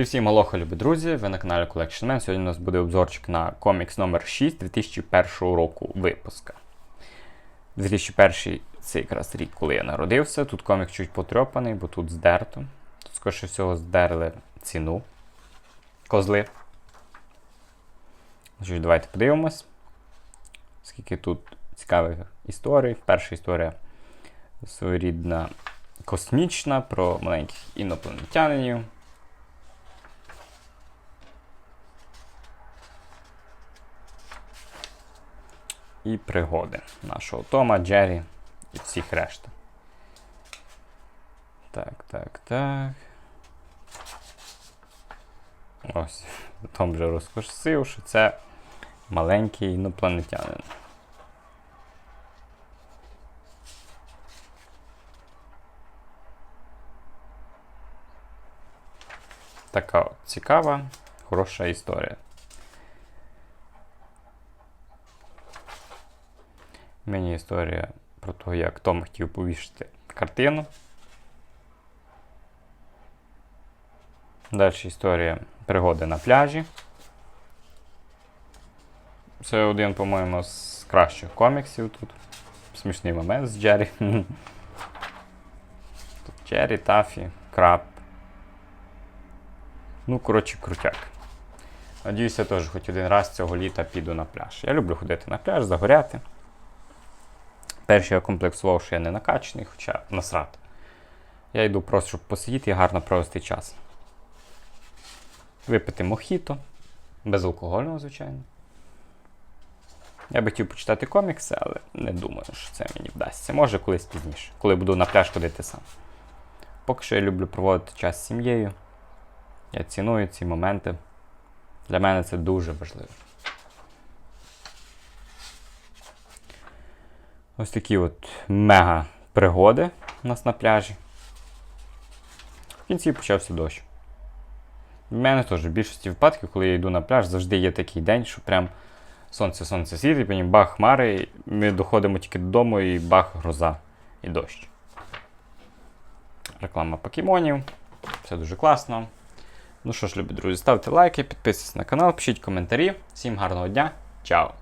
І всім алоха, любі друзі! Ви на каналі Collection Man. Сьогодні у нас буде обзорчик на комікс номер 6 2001 року випуска. 2001 це якраз рік, коли я народився. Тут комік чуть потрьопаний, бо тут здерто. Тут, скоріше всього, здерли ціну. Козли. Значить, давайте подивимось. Скільки тут цікавих історій. Перша історія своєрідна космічна про маленьких інопланетянинів. І пригоди нашого Тома, Джері і всіх решта. Так, так, так. Ось. Том вже розкусив, що це маленький інопланетянин. Така от цікава, хороша історія. Мені історія про те, як Том хотів повішати картину. Далі історія пригоди на пляжі. Це один, по-моєму, з кращих коміксів тут. Смішний момент з Джері. Тут Джері, Тафі, Краб. Ну, коротше, крутяк. Надіюся, теж хоч один раз цього літа піду на пляж. Я люблю ходити на пляж, загоряти. Перший я комплексував, що я не накачаний, хоча насрати. Я йду просто, щоб посидіти і гарно провести час. Випити мохіто. Безалкогольного, звичайно. Я би хотів почитати комікси, але не думаю, що це мені вдасться. Може колись пізніше, коли буду на пляж ходити сам. Поки що я люблю проводити час з сім'єю. Я ціную ці моменти. Для мене це дуже важливо. Ось такі от мега пригоди у нас на пляжі. В кінці почався дощ. В мене теж в більшості випадків, коли я йду на пляж, завжди є такий день, що прям сонце-сонце світить, потім бах хмари, ми доходимо тільки додому і бах гроза і дощ. Реклама покемонів. Все дуже класно. Ну що ж, любі друзі, ставте лайки, підписуйтесь на канал, пишіть коментарі. Всім гарного дня. Чао!